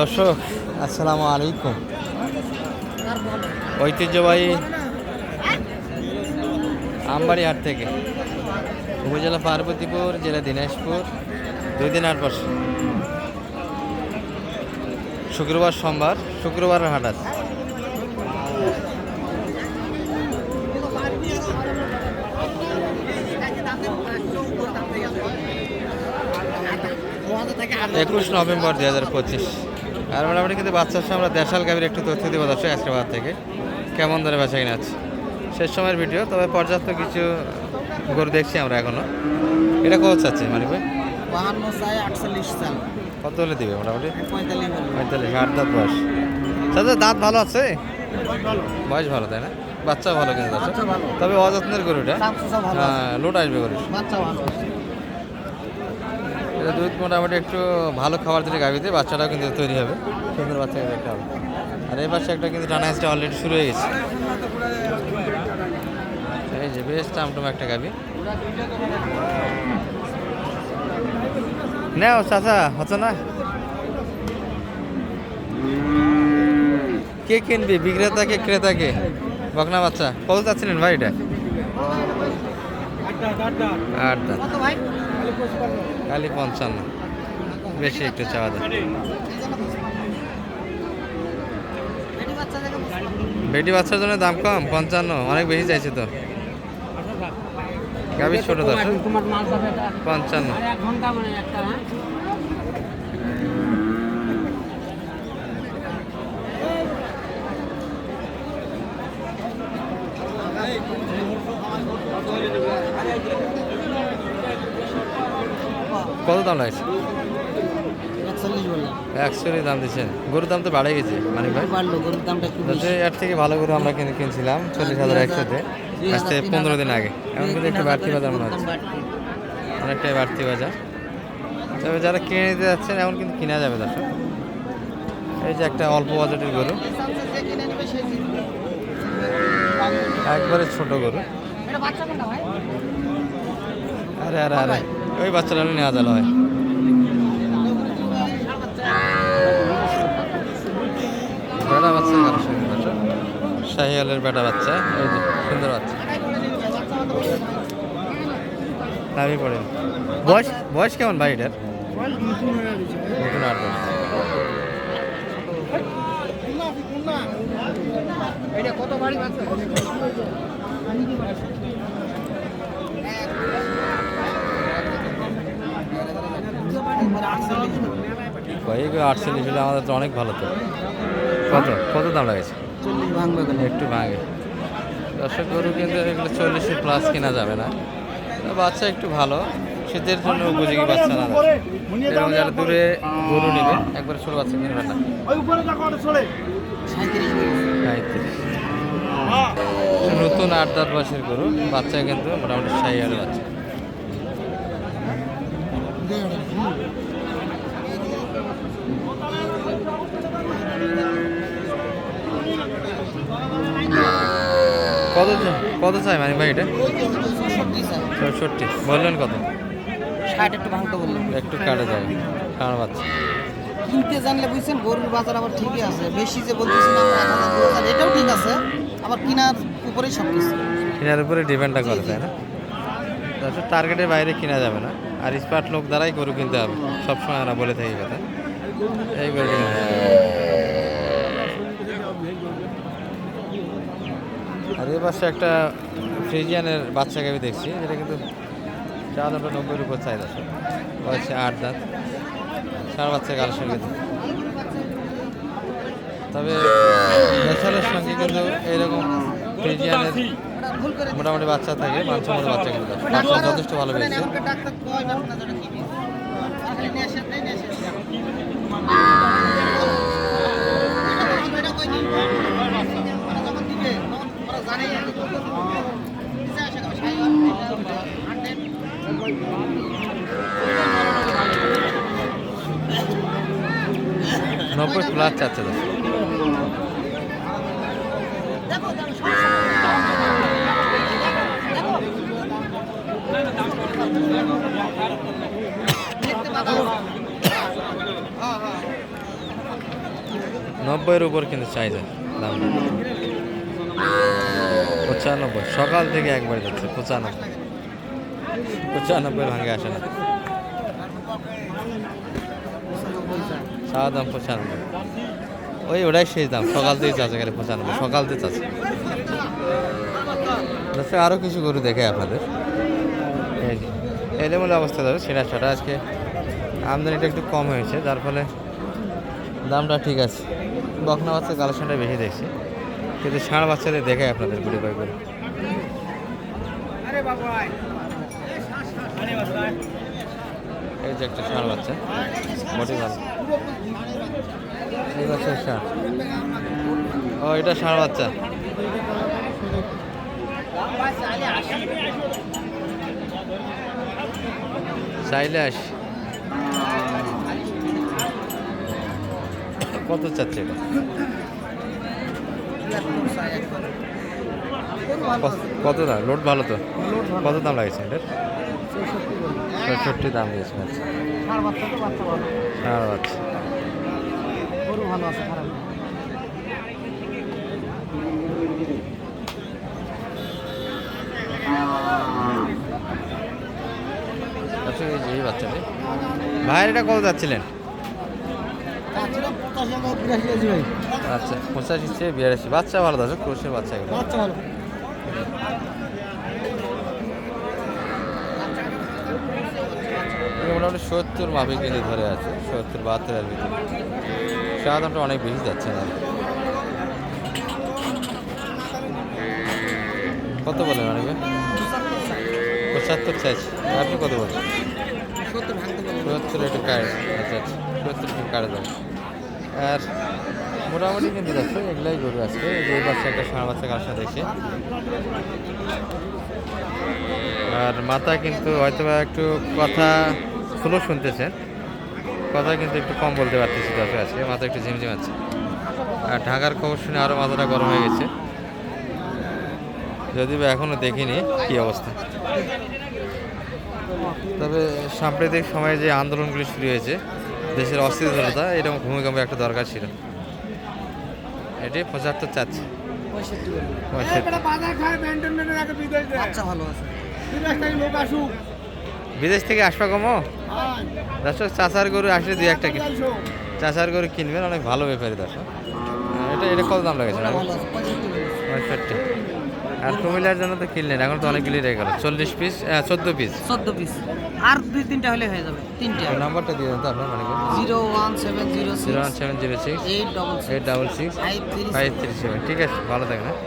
দর্শক আসসালামু আলাইকুম। ঐতিহ্যবাহী আমবাড়িহাট থেকে উপজেলা পার্বতীপুর জেলা দিনাজপুর দুই দিন আট বর্ষ শুক্রবার সোমবার শুক্রবার হাট আছে একুশ নভেম্বর দু হাজার পঁচিশ। আর মোটামুটি কিন্তু বাচ্চার সময় আমরা দেশাল গাভীর একটু তথ্য দেবো দর্শক বাজার থেকে। কেমন ধরে বেচা কিনা আছে শেষ সময়ের ভিডিও তবে পর্যাপ্ত কিছু গরু দেখছি আমরা এখনও। এটা কত চাচ্ছে মানে ভাই? বাহান্ন চাই আটচল্লিশ চাল কত হলে দিবে মোটামুটি? পঁয়তাল্লিশ আট দাঁত বয়স। তাদের দাঁত ভালো আছে? বয়স ভালো তাই না? বাচ্চা ভালো কিন্তু তবে অযত্নের গরুটা। হ্যাঁ লোড আসবে গরু বাচ্চা ভালো দুধ মোটামুটি একটু ভালো খাবার দিলে গাভিতে বাচ্চাটাও কিন্তু তৈরি হবে। সুন্দর বাচ্চা একটা হবে। আর এই পাশে একটা কিন্তু টানা হাঁসটা অলরেডি শুরু হয়ে গেছে। এই যে বেশ টামটুম একটা গাভি নেও চাচা হচ্ছে না? কে কিনবি? বিক্রেতাকে ক্রেতাকে? বকনা বাচ্চা। কত চাচ্ছিলেন ভাই এটা? আট দাঁত। কত ভাই? খালি পঞ্চান্ন। বেশি একটু চাওয়া দাম দেখে বেটি বাচ্চার জন্য দাম কম পঞ্চান্ন অনেক বেশি চাইছে তো। গাভীর ছোট দশ পঞ্চান্ন আর এক ঘণ্টা মানে একটা হ্যাঁ কত দাম লাগছে? একচল্লিশ দাম দিচ্ছেন। গরুর দাম তো বাড়ে গেছে মানে ভাই। এর থেকে ভালো গরু আমরা কিনে কিনছিলাম চল্লিশ হাজার একশোতে আজ থেকে পনেরো দিন আগে। এখন কিন্তু একটু বাড়তি বাজার মনে হচ্ছে। অনেকটাই বাড়তি বাজার। তবে যারা কিনে নিতে যাচ্ছেন এখন কিন্তু কিনা যাবে দর্শক। এই যে একটা অল্প বাজেটের গরু। একবারে ছোট গরু। আরে আরে আরে। ওই বাচ্চাটা নেওয়া যাবে হয়। বেটা বাচ্চা শাহিয়ালের বেটা বাচ্চা এই যে সুন্দর বাচ্চা। দামি পড়ে। বয়স বয়স কেমন ভাই এটার নতুন আট। এটা কত বাড়ি বাচ্চা ভাই এগুলো আটচল্লিশ হলে আমাদের তো অনেক ভালো তো। কত? কত দাম লাগেছে? চল্লিশ ভাঙবে একটু ভাঙে। দর্শক গরু কিন্তু এগুলো চল্লিশের প্লাস কেনা যাবে না। বাচ্চা একটু ভালো। শীতের জন্য উপযোগী বাচ্চা না। এরকম যারা দূরে গরু নেবে একবার ছোট বাচ্চা কিনবেন না। নতুন আট দাঁত বয়সের গরু। বাচ্চা কিন্তু মোটামুটি সাই হাজার। বাচ্চা কত কত চাই মানে ভাই এটা? চৌষট্টি বললেন কত? ষাট একটু ভাঙতে বললাম একটু কাটা যায়। কারণ বাচ্চা। কিনতে জানলে বুঝছেন গরুর বাজার আবার ঠিকই আছে। বেশি যে বলতেছি না এটাও ঠিক আছে। আবার কেনার উপরেই সব কিছু কেনার উপরে ডিপেন্ডটা করে তাই না? তারপর টার্গেটের বাইরে কিনা যাবে না। আর স্মার্ট লোক দ্বারাই গরু কিনতে হবে। সবসময় আমরা বলে থাকি কথা। এই গরু কিনতে হবে। আর এ পাশে একটা ফ্রিজিয়ানের বাচ্চাকে আমি দেখছি, যেটা কিন্তু চার দামটা নব্বইয়ের উপর চাই দশ বয়সে আট দাঁত। সার বাচ্চা কালেকশন কিন্তু তবে নেশালের সঙ্গে কিন্তু এইরকম ফ্রিজিয়ানের মোটামুটি বাচ্চা থাকে, মানসম্মত বাচ্চা কিন্তু। বাচ্চা যথেষ্ট ভালো পেয়েছে আমাকে ডাক্তার কয় ব্যাপার না যেটা কি বলছে। তাহলে নিয়ে আসেন, তাই নিয়ে আসেন। এটা কই দিন? ওরা যখন দিবে, তখন ওরা জানেই আর কি করবে। নিচে আসে কেন? সাই আর এটা হান্ড্রেড। নব্বই প্লাস চাচ্ছে। হ্যাঁ, হ্যাঁ। নব্বইয়ের উপর কিন্তু চাহিদা দাম পঁচানব্বই সকাল থেকে একবার যাচ্ছে পঁচানব্বই পঁচানব্বই ভাঙে আসে না সাদা দাম পঁচানব্বই। ওই ওটাই শেষ দাম, সকাল থেকে চাচ্ছে গেলে পঁচানব্বই, সকাল থেকে চাচ্ছে। দর্শক আরও কিছু গরু দেখে আপনাদের। এলেমূলে অবস্থা যাবে সেটা সেটা আজকে। আমদানিটা একটু কম হয়েছে, যার ফলে দামটা ঠিক আছে। বকনা বাচ্চার কালেকশনটা বেশি দেখছি। কিন্তু ষাঁড় বাচ্চাদের দেখে আপনাদের গুড়ি বাই করে এই যে একটা ষাঁড় বাচ্চা, মোটি ভালো ও, এটা ষাঁড় বাচ্চা। চাইলে আস। কত চাচ্ছে এটা? কত দাম? লোড ভালো তো? কত দাম লাগছে এটার? পঁয়ষট্টি দাম দিয়েছে আচ্ছা। ষাঁড় বাচ্চা তো বাচ্চা ভালো। ষাঁড় বাচ্চা। গরু ভালো আছে খারাপ আচ্ছা এই বাচ্চাটি। ভাইয়ের এটা কত যাচ্ছিলেন? আচ্ছা পঁচাশি চেয়ে বাচ্চা ভালো আছে ক্রোশের বাচ্চা বাচ্চা ভালো। মোটামুটি সত্তর মাপে কিন্তু ধরে আছে, সত্তর বাহাত্তরের ভিতরে। দামটা অনেক বেশি যাচ্ছে না। কত বলেন অনেকে? পঁচাত্তর চাইছি। আপনি কত বলেন? সত্তর একটু কাড়ে আচ্ছা আচ্ছা সত্তর একটু কাড়ে দেবো আর মোটামুটি কিন্তু দেখো, এগুলাই গরু যে এই বাচ্চা একটা ষাঁড় বাচ্চা কার সাথে দেখছি আর মাথা কিন্তু হয়তো একটু কথা স্লো শুনতেছেন। কথা কিন্তু একটু কম বলতে পারতেছি দর্শক আজকে মাথা একটু ঝিমঝিম আছে। আর ঢাকার খবর শুনে আরও মাথাটা গরম হয়ে গেছে। যদি বা এখনও দেখিনি কি অবস্থা। তবে সাম্প্রতিক সময়ে যে আন্দোলনগুলি শুরু হয়েছে দেশের অস্থিরতা এরকম ভূমিকম্প একটা দরকার ছিল। এটি পঁচাত্তর চাচ্ছে। পঁয়ষট্টি। পঁয়ষট্টি বাচ্চা ভালো আছে। বিদেশ থেকে আসবা কমো? দর্শক চাষার গরু আসলে দুই একটা কিন চাষার গরু কিনবেন অনেক ভালো ব্যাপারী দর্শক। এটা এটা কত দাম লাগেছে পঁয়ষট্টি। আর কুমিল্লার জন্য তো কিনলেন এখন তো অনেকগুলি রয়ে গেল। চল্লিশ পিস চোদ্দ পিস। চোদ্দ পিস। আর দুই তিনটা হলে হয়ে যাবে তিনটা। নাম্বারটা দিয়ে দেন তো আপনার মানে zero one seven zero zero one seven zero six eight double eight double six five three seven. ঠিক আছে ভালো থাকেন হ্যাঁ।